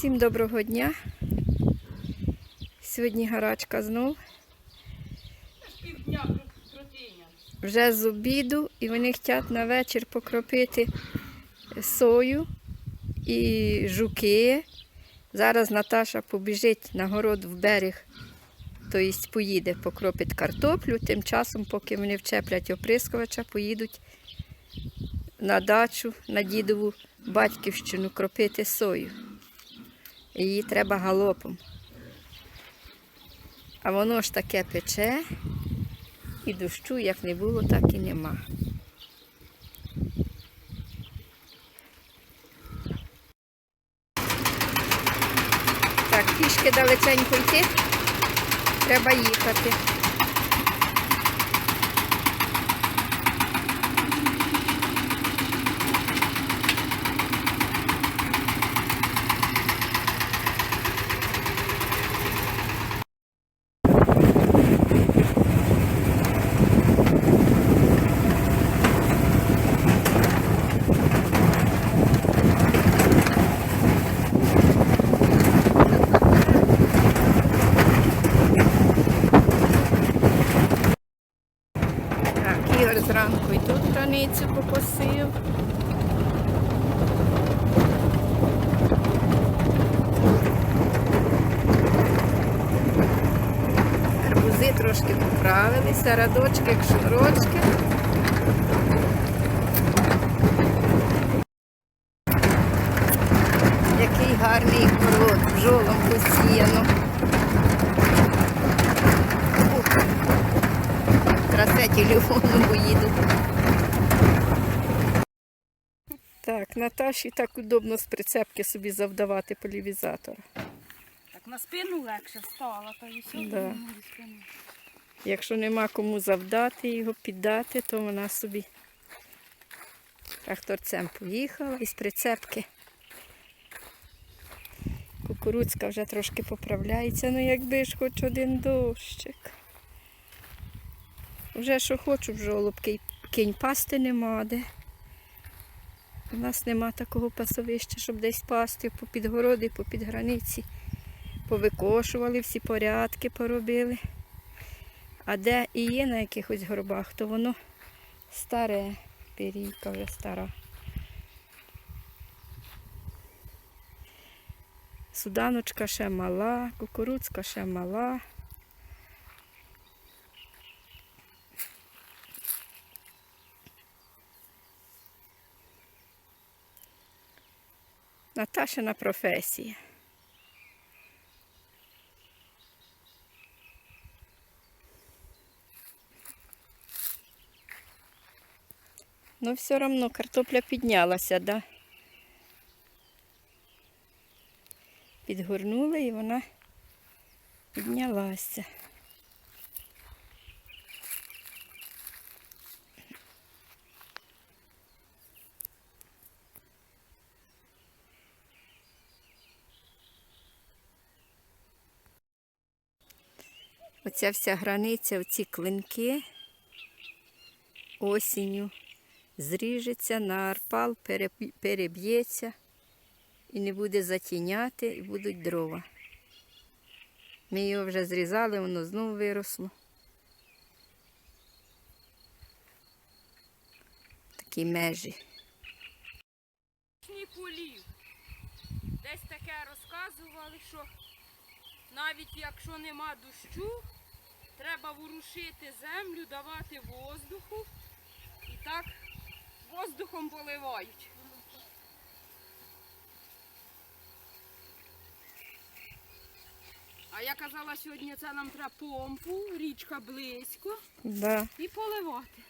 Всім доброго дня. Сьогодні гарачка знов. Вже з обіду і вони хочуть на вечір покропити сою і жуки. Зараз Наташа побіжить на город в берег, тобто поїде покропить картоплю. Тим часом, поки вони вчеплять оприскувача, поїдуть на дачу, на дідову батьківщину кропити сою. Її треба галопом. А воно ж таке пече, і дощу як не було, так і нема. Так, пішки далеченько йти. Треба їхати. Так, Ігор зранку і тут границю покосив. Арбузи трошки поправилися, радочки, шнурочки. Який гарний город, бджолом посіяно. Ух. Трасе телефону поїду. Так, Наташі так удобно з прицепки собі завдавати полівізатор. Так на спину легше стала, та і все. Да. Якщо нема кому завдати його, піддати, то вона собі тракторцем поїхала із прицепки. Кукурудзка вже трошки поправляється, ну якби ж хоч один дощик. Вже що хочу в жолобки, кінь пасти нема де. У нас нема такого пасовища, щоб десь пасти попід городи, попід границі. Повикошували, всі порядки поробили. А де і є на якихось горбах, то воно старе, пірійка вже стара. Суданочка ще мала, кукурудзка ще мала. Наташина професія. Ну, все одно картопля піднялася, да? Підгорнули і вона піднялася. Оця вся границя, оці клинки осінню зріжеться на арпал, переб'ється і не буде затіняти, і будуть дрова. Ми його вже зрізали, воно знову виросло. Такі межі. Полів. Десь таке розказували, що навіть якщо нема дощу, треба ворушити землю, давати воздуху і так воздухом поливають. А я казала, сьогодні це нам треба помпу, річка близько Да. і поливати.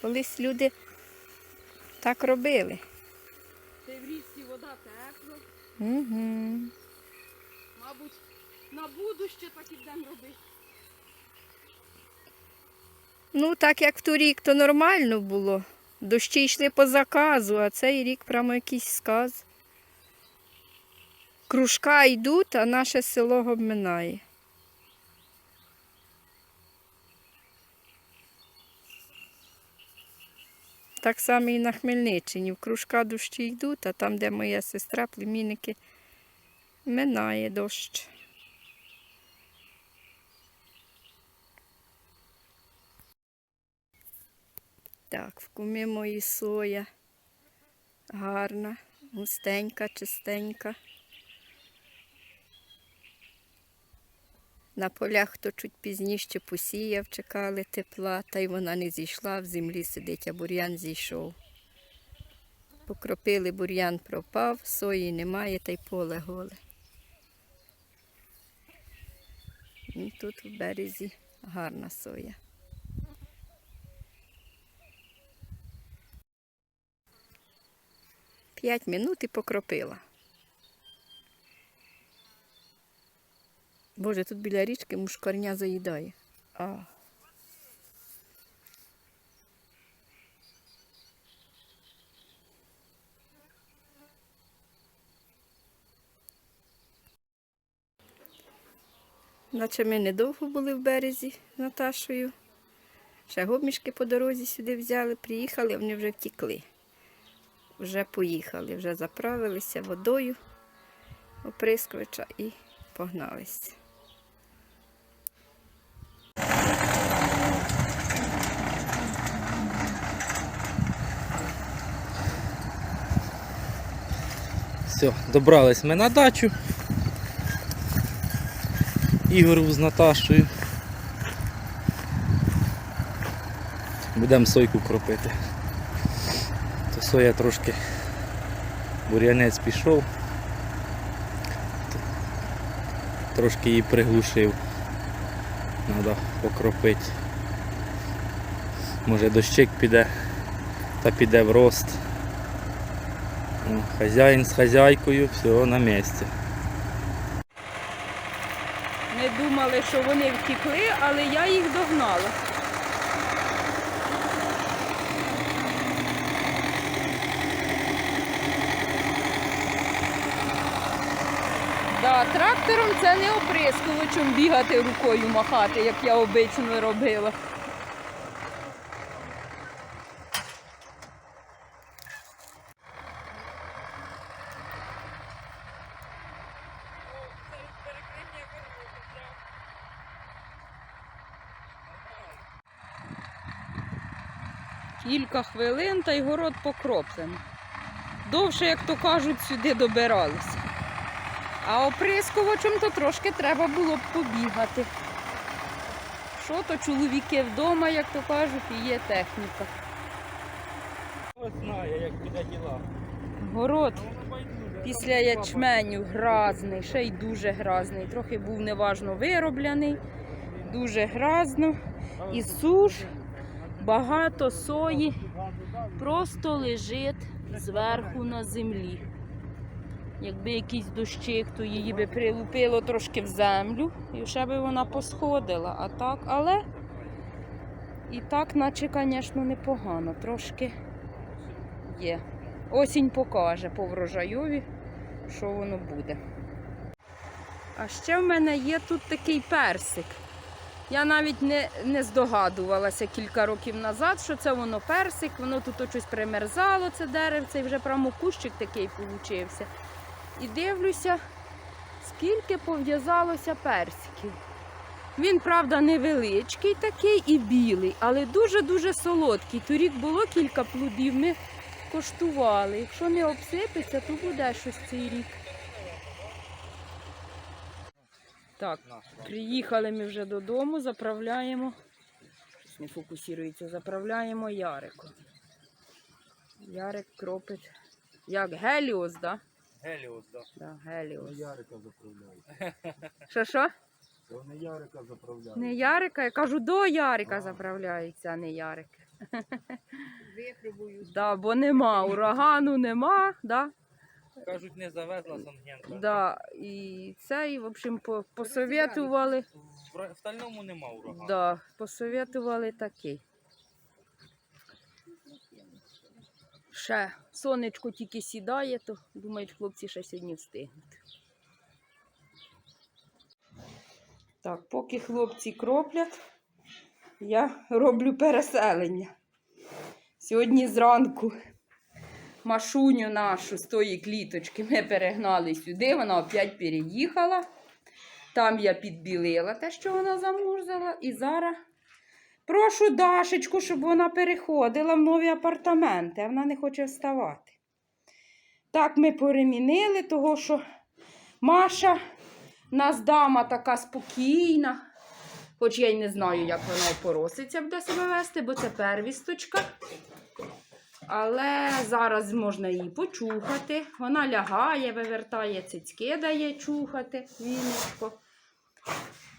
Колись люди так робили. Й в річці вода тепла. Угу. Мабуть, на будуще так і будемо робити. Ну, так як в торік, то нормально було. Дощі йшли по заказу, а цей рік прямо якийсь сказ. Кружка йдуть, а наше село обминає. так само і на Хмельниччині. В кружка дощі йдуть, а там, де моя сестра, племінники, минає дощ. Так, в кумі мої соя. Гарна, густенька, чистенька. На полях хто чуть пізніше посіяв, чекали тепла, та й вона не зійшла, в землі сидить, а бур'ян зійшов. Покропили бур'ян пропав, сої немає, та й поле голе. І тут в березі гарна соя. П'ять минут і покропила. Боже, тут біля річки мушкарня заїдає. А. Наче ми недовго були в березі з Наташою. Ще гобмішки по дорозі сюди взяли, приїхали, вони вже втікли. Вже поїхали, вже заправилися водою оприскувача і погналися. Все, добрались ми на дачу. Ігор з Наташою. Будемо сойку кропити. Соя трошки бур'янець пішов. Трошки її приглушив. Треба покропити. Може дощик піде та піде в рост. Хазяїн з хазяйкою, все на місці. Ми думали, що вони втекли, але я їх догнала. Трактором це не оприскувачем бігати рукою махати, як я обично робила. Кілька хвилин та й город покроплений. Довше, як то кажуть, сюди добиралися. А оприскувачем то трошки треба було б побігати. Що то чоловіки вдома, як то кажуть, і є техніка. Ось знає, як піде діла. Город після ячменю гразний, ще й дуже гразний. Трохи був неважно вироблений, дуже гразно. І суш, багато сої просто лежить зверху на землі. Якби якийсь дощик, то її би прилупило трошки в землю і ще би вона посходила. А так, але і так, наче, звісно, непогано. Трошки є. Осінь покаже по врожайові, що воно буде. А ще в мене є тут такий персик. Я навіть не, не здогадувалася кілька років назад, що це воно персик, воно тут щось примерзало, це деревце, і вже прямо кущик такий получився. І дивлюся, скільки пов'язалося персиків. Він, правда, невеличкий такий і білий, але дуже-дуже солодкий. Торік було кілька плодів, ми коштували. Якщо не обсипеться, то буде щось цей рік. Так, приїхали ми вже додому, заправляємо. Щось не фокусується, заправляємо Ярику. Ярик кропить. Як Геліос, так? Да? Геліос, так. Да, Геліос. Ярика заправляють. Що що? Вони Ярика заправляють. Не Ярика, я кажу, до Ярика заправляється, а не Ярик. Випробую. Да, бо нема, урагану нема, да? Кажуть, не завезла Сангенка. Да, і це, і, в общем, по- посоветували, В, ра- в стальному нема урагану. да, посоветували такий. Ще сонечко тільки сідає, то думають, хлопці ще сьогодні встигнуть. Так, поки хлопці кроплять, я роблю переселення. Сьогодні зранку машуню нашу з тої кліточки ми перегнали сюди, вона опять переїхала. Там я підбілила те, що вона замурзала. І зараз прошу Дашечку, щоб вона переходила в нові апартаменти, а вона не хоче вставати. Так ми перемінили, того що Маша, в нас дама така спокійна. Хоч я й не знаю, як вона опороситься буде себе вести, бо це первісточка. Але зараз можна її почухати. Вона лягає, вивертає цицьки, дає чухати віночко.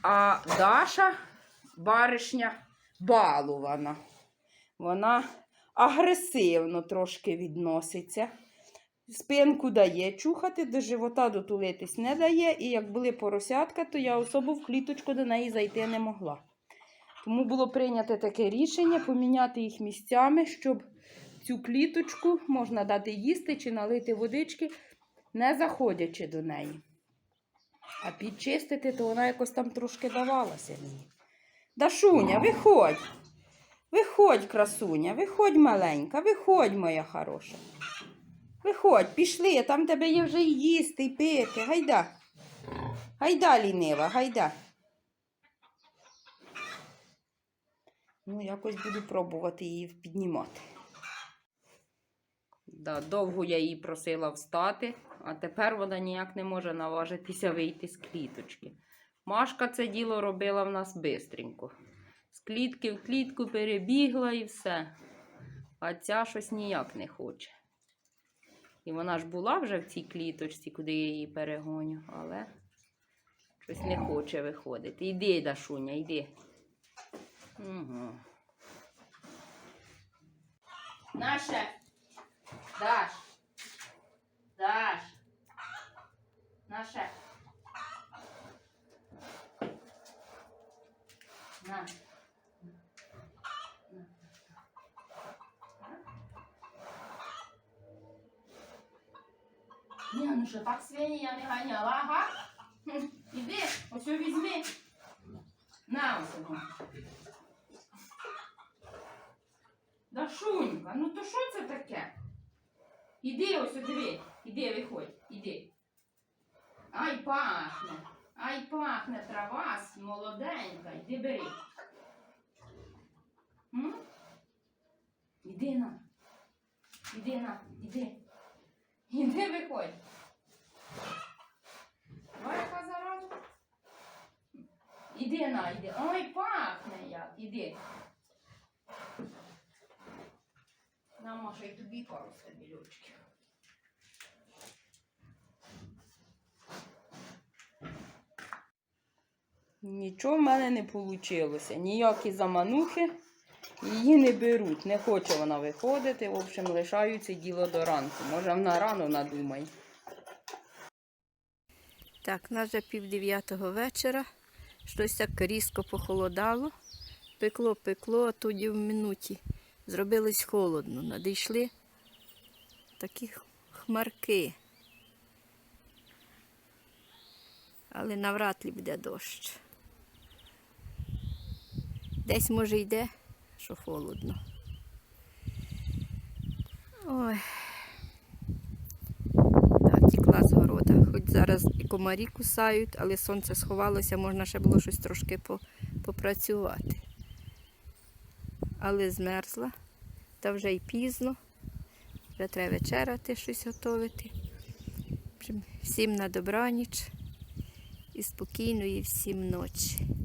А Даша, баришня, балувана. Вона агресивно трошки відноситься. Спинку дає чухати, до живота дотулитись не дає. І як були поросятка, то я особо в кліточку до неї зайти не могла. Тому було прийнято таке рішення поміняти їх місцями, щоб цю кліточку можна дати їсти чи налити водички, не заходячи до неї. А підчистити, то вона якось там трошки давалася мені. Дашуня, виходь. Виходь, красуня, виходь маленька, виходь, моя хороша. Виходь, пішли, там тебе є вже і їсти, і пити. Гайда. Гайда, лінива, гайда. Ну, якось буду пробувати її піднімати. Да, довго я її просила встати, а тепер вона ніяк не може наважитися вийти з кліточки. Машка це діло робила в нас бистренько. З клітки в клітку перебігла і все. А ця щось ніяк не хоче. І вона ж була вже в цій кліточці, куди я її перегоню, але щось не хоче виходити. Іди, Дашуня, йди. Угу. Даш. Даш. Ні, ну що так свині я не ганяла, ага? Іди, ось візьми. На ось його. Дашунька, ну то що це таке? Іди ось диви, іди, виходь, іди. Ай, пахне, ай, пахне трава молоденька, іди бери. М? Іди на, іди на, іди. Іди виходь. Ой, яка зараза. Іди на, іди. Ой, пахне як, іди. На, Маша, і тобі пару стабільочків. Нічого в мене не вийшло. Ніякі заманухи її не беруть. Не хоче вона виходити. В общем, лишаю діло до ранку. Може, вона рано надумає. Так, у нас вже пів вечора. Щось так різко похолодало. Пекло, пекло, а тоді в минуті. Зробилось холодно. Надійшли такі хмарки. Але навряд ли буде дощ. Десь може йде, що холодно. Ой. Так, тікла з города. Хоч зараз і комарі кусають, але сонце сховалося, можна ще було щось трошки попрацювати. Але змерзла, та вже й пізно. Вже треба вечеряти, щось готувати. Всім на добраніч і спокійної всім ночі.